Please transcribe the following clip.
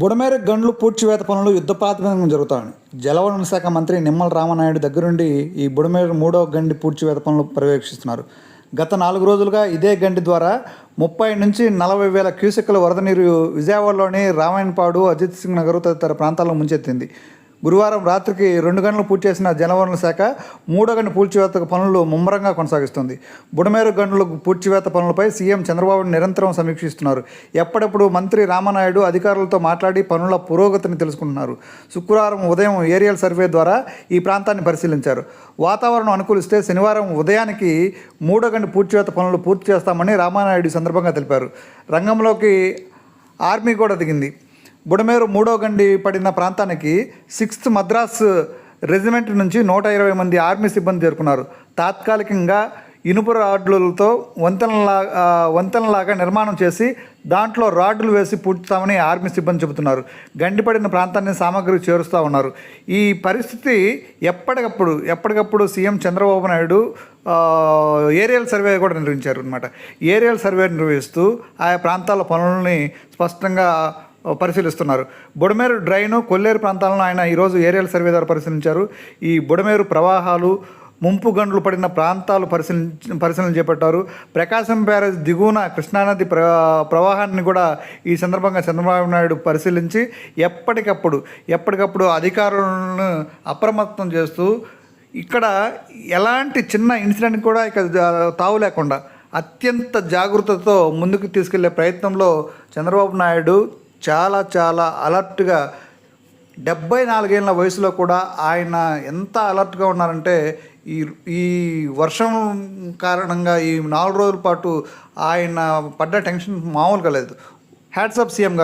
బుడమేరు గండ్లు పూడ్చివేత పనులు యుద్ధ ప్రాతిపదికన జరుగుతాయి జలవనరుల శాఖ మంత్రి నిమ్మల రామనాయుడు దగ్గరుండి ఈ బుడమేరు మూడో గండి పూడ్చివేత పనులు పర్యవేక్షిస్తున్నారు. గత నాలుగు రోజులుగా ఇదే గండి ద్వారా ముప్పై నుంచి నలభై వేల క్యూసెక్కుల వరద నీరు విజయవాడలోని రామాయణపాడు అజిత్ సింగ్ నగర్ తదితర ప్రాంతాల్లో ముంచెత్తింది. గురువారం రాత్రికి రెండు గంటలు పూర్తి చేసిన జలవనరుల శాఖ మూడో గంట పూడ్చివేత పనులు ముమ్మరంగా కొనసాగిస్తుంది. బుడమేరు గంటలు పూడ్చివేత పనులపై సీఎం చంద్రబాబు నిరంతరం సమీక్షిస్తున్నారు. ఎప్పటిప్పుడు మంత్రి రామనాయుడు అధికారులతో మాట్లాడి పనుల పురోగతిని తెలుసుకుంటున్నారు. శుక్రవారం ఉదయం ఏరియల్ సర్వే ద్వారా ఈ ప్రాంతాన్ని పరిశీలించారు. వాతావరణం అనుకూలిస్తే శనివారం ఉదయానికి మూడో గంట పూడ్చివేత పనులు పూర్తి చేస్తామని రామానాయుడు సందర్భంగా తెలిపారు. రంగంలోకి ఆర్మీ కూడా దిగింది. బుడమేరు మూడో గండి పడిన ప్రాంతానికి సిక్స్త్ మద్రాస్ రెజిమెంట్ నుంచి నూట ఇరవై మంది ఆర్మీ సిబ్బంది చేరుకున్నారు. తాత్కాలికంగా ఇనుప రాడ్లతో వంతెనలా వంతెనలాగా నిర్మాణం చేసి దాంట్లో రాడ్లు వేసి పూడ్చుతామని ఆర్మీ సిబ్బంది చెబుతున్నారు. గండిపడిన ప్రాంతాన్ని సామాగ్రి చేరుస్తూ ఉన్నారు. ఈ పరిస్థితి ఎప్పటికప్పుడు ఎప్పటికప్పుడు CM Chandrababu Naidu aerial survey కూడా నిర్వహించారు అనమాట ఏరియల్ సర్వే నిర్వహిస్తూ ఆయా ప్రాంతాల పనులని స్పష్టంగా పరిశీలిస్తున్నారు. బుడమేరు డ్రైను కొల్లేరు ప్రాంతాలను ఆయన ఈరోజు ఏరియల్ సర్వే ద్వారా పరిశీలించారు. ఈ బుడమేరు ప్రవాహాలు ముంపు గండ్లు పడిన ప్రాంతాలు పరిశీలి పరిశీలన చేపట్టారు. ప్రకాశం బ్యారేజ్ దిగువన కృష్ణానది ప్ర ప్రవాహాన్ని కూడా ఈ సందర్భంగా చంద్రబాబు నాయుడు పరిశీలించి ఎప్పటికప్పుడు ఎప్పటికప్పుడు అధికారులను అప్రమత్తం చేస్తూ ఇక్కడ ఎలాంటి చిన్న ఇన్సిడెంట్ కూడా ఇక తావు లేకుండా అత్యంత జాగ్రత్తతో ముందుకు తీసుకెళ్ళే ప్రయత్నంలో చంద్రబాబు నాయుడు చాలా చాలా అలర్ట్గా డెబ్బై నాలుగేళ్ళ వయసులో కూడా ఆయన ఎంత అలర్ట్గా ఉన్నారంటే ఈ ఈ వర్షం కారణంగా ఈ నాలుగు రోజుల పాటు ఆయన పడ్డ టెన్షన్ మామూలుగా లేదు. హ్యాట్సప్ సీఎం గారు.